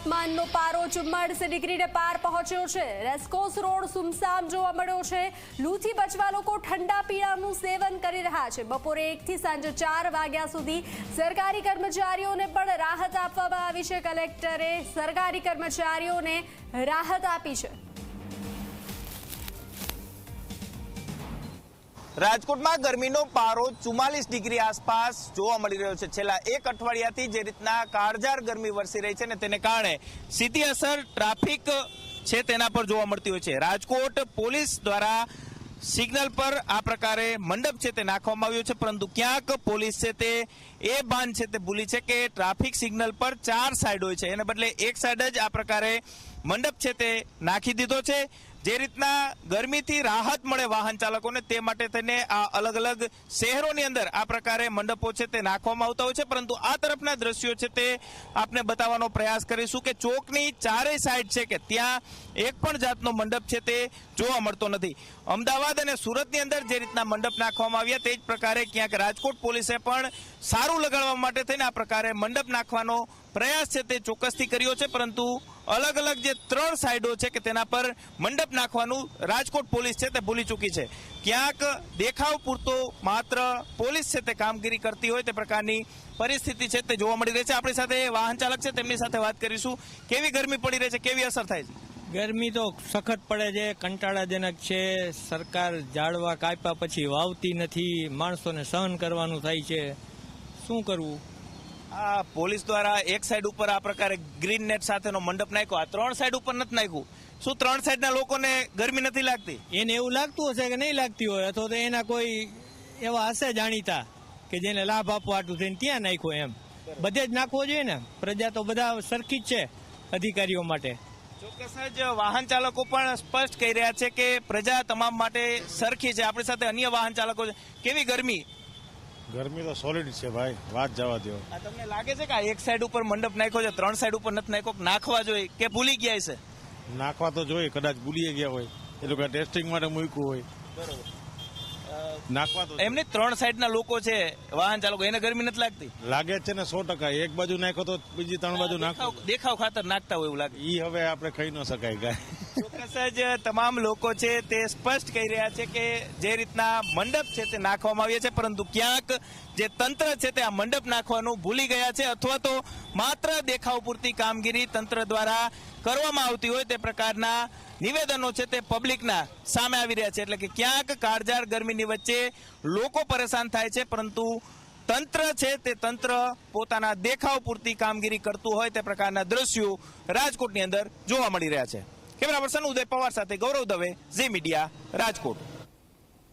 તાપમાનનો પારો ચુમ્માળીસ ડિગ્રીને પાર પહોંચ્યો છે. રેસ્કોસ રોડ સુમસામ જોવા મળ્યો છે. લૂથી બચવા લોકો ઠંડા પીણાનું સેવન કરી રહ્યા છે. બપોરે એકથી સાંજે ચાર વાગ્યા સુધી સરકારી કર્મચારીઓને પણ રાહત આપવામાં આવી છે. કલેક્ટરે સરકારી કર્મચારીઓને રાહત આપી છે. રાજકોટમાં ગરમીનો પારો ચુમ્માલીસ ડિગ્રી આસપાસ જોવા મળી રહ્યો છેલ્લા એક અઠવાડિયાથી જે રીતના કાળઝાળ ગરમી વરસી રહી છે ને તેને કારણે સીધી અસર ટ્રાફિક છે તેના પર જોવા મળતી હોય છે. રાજકોટ પોલીસ દ્વારા સિગ્નલ પર આ પ્રકારે મંડપ છે તે નાખવામાં આવ્યો છે, પરંતુ ક્યાંક પોલીસ છે તે એ બાન છે તે ભૂલી છે કે ટ્રાફિક સિગ્નલ પર ચાર સાઈડ હોય છે. એને બદલે એક સાઈડ જ આ પ્રકારે મંડપ છે તે નાખી દીધો છે. જે રીતના ગરમીથી રાહત મળે વાહન ચાલકોને તે માટે થઈને આ અલગ અલગ શહેરોની અંદર આ પ્રકારે મંડપો છે તે નાખવામાં આવતા હોય છે. પરંતુ આ તરફના દ્રશ્યો છે તે આપને બતાવવાનો પ્રયાસ કરીશું કે ચોકની ચારેય સાઈડ છે કે ત્યાં એક પણ જાતનો મંડપ છે તે જોવા મળતો નથી. અમદાવાદ અને સુરતની અંદર જે રીતના મંડપ નાખવામાં આવ્યા તે જ પ્રકારે ક્યાંક રાજકોટ પોલીસે પણ સારું લગાડવા માટે થઈને આ પ્રકારે મંડપ નાખવાનો પ્રયાસ છે તે ચોક્કસથી કર્યો છે. પરંતુ અલગ અલગ જે ત્રણ સાઈડો છે કે તેના પર મંડપ નાખવાનું રાજકોટ પોલીસ છે તે ભૂલી ચૂકી છે. ક્યાંક દેખાવ પૂરતો માત્ર પોલીસ છે તે કામગીરી કરતી હોય તે પ્રકારની પરિસ્થિતિ છે તે જોવા મળી રહી છે. આપણી સાથે વાહન ચાલક છે, તેમની સાથે વાત કરીશું. કેવી ગરમી પડી રહી છે, કેવી અસર થાય છે? ગરમી તો સખત પડે છે, કંટાળાજનક છે. સરકાર ઝાડવા કાપ્યા પછી વાવતી નથી, માણસોને સહન કરવાનું થાય છે. શું કરવું? આ પોલીસ દ્વારા એક સાઈડ ઉપર આ પ્રકારે ગ્રીન નેટ સાથેનો મંડપ નાખ્યો. આ ત્રણ સાઈડ ઉપર નથી નાખ્યું. શું ત્રણ સાઈડના લોકોને ગરમી નથી લાગતી? એને એવું લાગતું હશે કે નહીં લાગતી હોય અથવા તો એના કોઈ એવા હશે જાણીતા કે જેને લાભ આપવા હાટું થઈને ત્યાં નાખ્યો એમ. બધે જ નાખવો જોઈએ ને. પ્રજા તો બધા સરખી જ છે અધિકારીઓ માટે. ચોક્કસ જ વાહન ચાલકો પણ સ્પષ્ટ કહી રહ્યા છે કે પ્રજા તમામ માટે સરખી છે. આપણી સાથે અન્ય વાહન ચાલકો છે. કેવી ગરમી? ગરમી તો સોલિડ છે ભાઈ વાત જવા દો તમને લાગે છે કે આ એક સાઈડ ઉપર મંડપ નાખ્યો છે ત્રણ સાઈડ ઉપર નથી નાખ્યો નાખવા જોઈએ કે ભૂલી ગયા છે? નાખવા તો જોઈએ કદાચ ભૂલી ગયા હોય. એ લોકો ટેસ્ટિંગ માટે મૂક્યું હોય. નાખવા તો એમને ત્રણ સાઈડના લોકો છે વાહન ચાલકો એને ગરમી નથી લાગતી? લાગે છે ને સો ટકા. એક બાજુ નાખો તો બીજી ત્રણ બાજુ નાખો. દેખાવ- ખાતર નાખતા હોય એવું લાગે. એ હવે આપણે ખાઈ ન શકાય કાંઈ જ તમામ લોકો છે તે સ્પષ્ટ કહી રહ્યા છે કે જે રીતના મંડપ છે તે નાખવામાં આવ્યા છે, પરંતુ ક્યાંક જે તંત્ર છે તે આ મંડપ નાખવાનું ભૂલી ગયા છે અથવા તો માત્ર દેખાવ પૂરતી કામગીરી તંત્ર દ્વારા કરવામાં આવતી હોય તે પ્રકારના નિવેદનો છે તે પબ્લિકના સામે આવી રહ્યા છે. એટલે કે ક્યાંક કાળજાળ ગરમીની વચ્ચે લોકો પરેશાન થાય છે, પરંતુ તંત્ર છે તે તંત્ર પોતાના દેખાવ પૂરતી કામગીરી કરતું હોય તે પ્રકારના દ્રશ્યો રાજકોટની અંદર જોવા મળી રહ્યા છે. કેમેરા પર્સન ઉદય પવાર સાથે ગૌરવ દવે ઝી મીડિયા રાજકોટ.